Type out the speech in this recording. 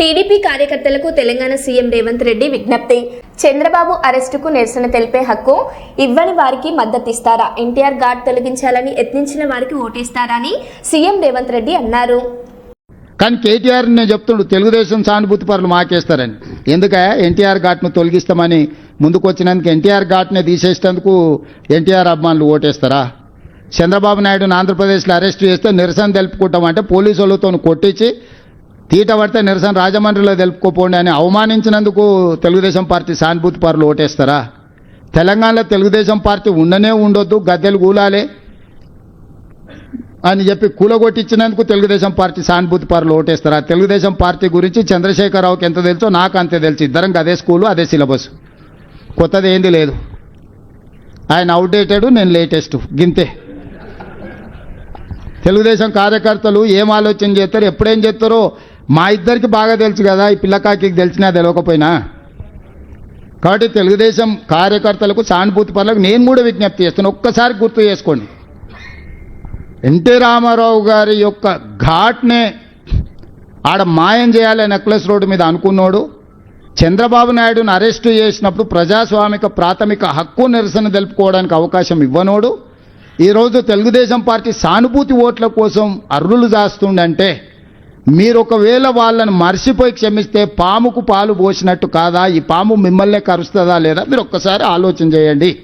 TDP కార్యకర్తలకు Telangana CM Revanth Reddy విజ్ఞప్తి. చంద్రబాబు అరెస్టుకు నిరసన తెలిపే హక్కు ఇవ్వని వారికి మద్దతిస్తారా? ఎన్టీఆర్ గార్డ్ తొలగించాలని యత్నించిన వారికి ఓటేస్తారని అని సీఎం రేవంత్ రెడ్డి అన్నారు. కానీ కేటీఆర్ నేను చెప్తుండు తెలుగుదేశం సానుభూతి పరులు మాకేస్తారని. ఎందుక? ఎన్టీఆర్ ఘాట్ను తొలగిస్తామని ముందుకు వచ్చినందుకు ఎన్టీఆర్ ఘాట్ని తీసేసేందుకు ఎన్టీఆర్ అభిమానులు ఓటేస్తారా? చంద్రబాబు నాయుడుని ఆంధ్రప్రదేశ్లో అరెస్ట్ చేస్తే నిరసన తెలుపుకుంటామంటే పోలీసు వాళ్ళతో కొట్టించి తీట పడితే నిరసన రాజమండ్రిలో తెలుపుకోపోండి అని అవమానించినందుకు తెలుగుదేశం పార్టీ సానుభూతి పరులు ఓటేస్తారా? తెలంగాణలో తెలుగుదేశం పార్టీ ఉండనే ఉండొద్దు గద్దెలు కూలాలి అని చెప్పి కూలగొట్టించినందుకు తెలుగుదేశం పార్టీ సానుభూతి పరులు ఓటేస్తారా? తెలుగుదేశం పార్టీ గురించి చంద్రశేఖరరావుకి ఎంత తెలుసో నాకు అంతే తెలుసు. ఇద్దరం అదే స్కూలు అదే సిలబస్. కొత్తది ఏంది లేదు. ఆయన అవుట్డేటెడ్ నేను లేటెస్ట్. గింతే. తెలుగుదేశం కార్యకర్తలు ఏం ఆలోచన చేస్తారు ఎప్పుడేం చేస్తారో మా ఇద్దరికి బాగా తెలుసు కదా ఈ పిల్లకాకి తెలిసినా తెలియకపోయినా. కాబట్టి తెలుగుదేశం కార్యకర్తలకు సానుభూతి పనులకు నేను కూడా విజ్ఞప్తి చేస్తాను ఒక్కసారి గుర్తు చేసుకోండి. ఎన్టీ రామారావు గారి యొక్క ఘాట్నే ఆడ మాయం చేయాలి నెక్లెస్ రోడ్డు మీద అనుకున్నాడు చంద్రబాబు నాయుడును అరెస్టు చేసినప్పుడు ప్రజాస్వామిక ప్రాథమిక హక్కు నిరసన తెలుపుకోవడానికి అవకాశం ఇవ్వనోడు. ఈరోజు తెలుగుదేశం పార్టీ సానుభూతి ఓట్ల కోసం అర్రులు చేస్తుండంటే మీరు ఒకవేళ వాళ్ళని మర్చిపోయి క్షమిస్తే పాముకు పాలు పోసినట్టు కాదా? ఈ పాము మిమ్మల్నే కరుస్తుందా లేదా? మీరు ఒక్కసారి ఆలోచన చేయండి.